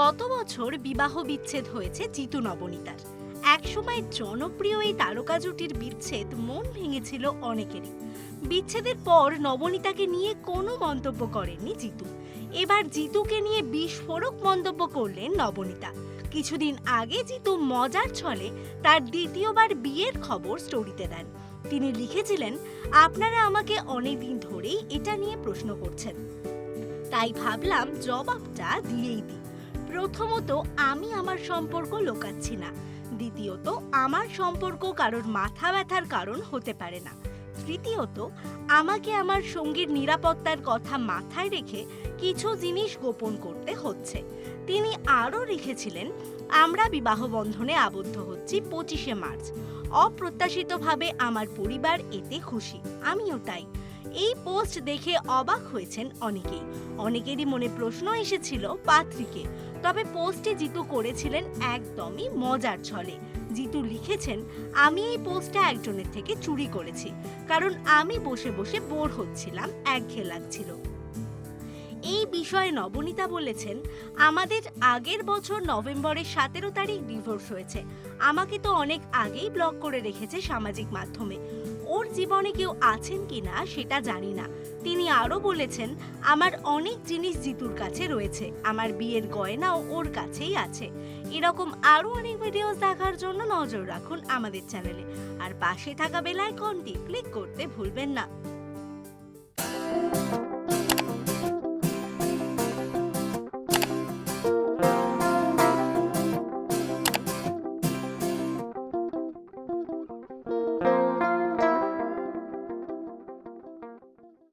গত বছর বিবাহ বিচ্ছেদ হয়েছে জিতু নবনীতার। একসময় জনপ্রিয় এই তারকা জুটির বিচ্ছেদ মন ভেঙেছিল অনেকেরই। বিচ্ছেদের পর নবনীতাকে নিয়ে কোনো মন্তব্য করেননি জিতু। এবার জিতুকে নিয়ে বিস্ফোরক মন্তব্য করলেন নবনীতা। কিছুদিন আগে জিতু মজার ছলে তার দ্বিতীয়বার বিয়ের খবর স্টোরিতে দেন। তিনি লিখেছিলেন, আপনারা আমাকে অনেকদিন ধরেই এটা নিয়ে প্রশ্ন করছেন। তাই ভাবলাম জবাবটা দিয়েই দিই। প্রথমত, আমি আমার সম্পর্ক লোকাচ্ছি না দ্বিতীয়ত, আমার সম্পর্ক কারোর মাথা ব্যথার কারণ হতে পারে না। তৃতীয়ত, আমাকে আমার সঙ্গীর নিরাপত্তার কথা মাথায় রেখে কিছু জিনিস গোপন করতে হচ্ছে। তিনি আরও লিখেছিলেন, আমরা বিবাহ বন্ধনে আবদ্ধ হচ্ছি পঁচিশে মার্চ। অপ্রত্যাশিতভাবে আমার পরিবার এতে খুশি। আমিও তাই। এই পোস্ট দেখে অবাক হয়েছেন অনেকেই। অনেকেরই মনে প্রশ্ন এসেছিল পাত্রীকে। তবে পোস্টে জিতু করেছিলেন একদমই মজার ছলে। জিতু লিখেছেন, আমি এই পোস্টটা একজনের থেকে চুরি করেছি, কারণ আমি বসে বসে বোর হচ্ছিলাম একঘেয়ে লাগছিল। এই বিষয়ে নবনীতা বলেছেন, আমাদের আগের বছর নভেম্বরের সতেরো তারিখ ডিভোর্স হয়েছে। আমাকে তো অনেক আগেই ব্লক করে রেখেছে সামাজিক মাধ্যমে। ওর জীবনে কেউ আছেন কি না সেটা জানি না। তিনি আরও বলেছেন, আমার অনেক জিনিস জিতুর কাছে রয়েছে। আমার বিয়ের গয়নাও ওর কাছেই আছে। এরকম আরও অনেক ভিডিওস দেখার জন্য নজর রাখুন আমাদের চ্যানেলে আর পাশে থাকা বেল আইকনটি ক্লিক করতে ভুলবেন না।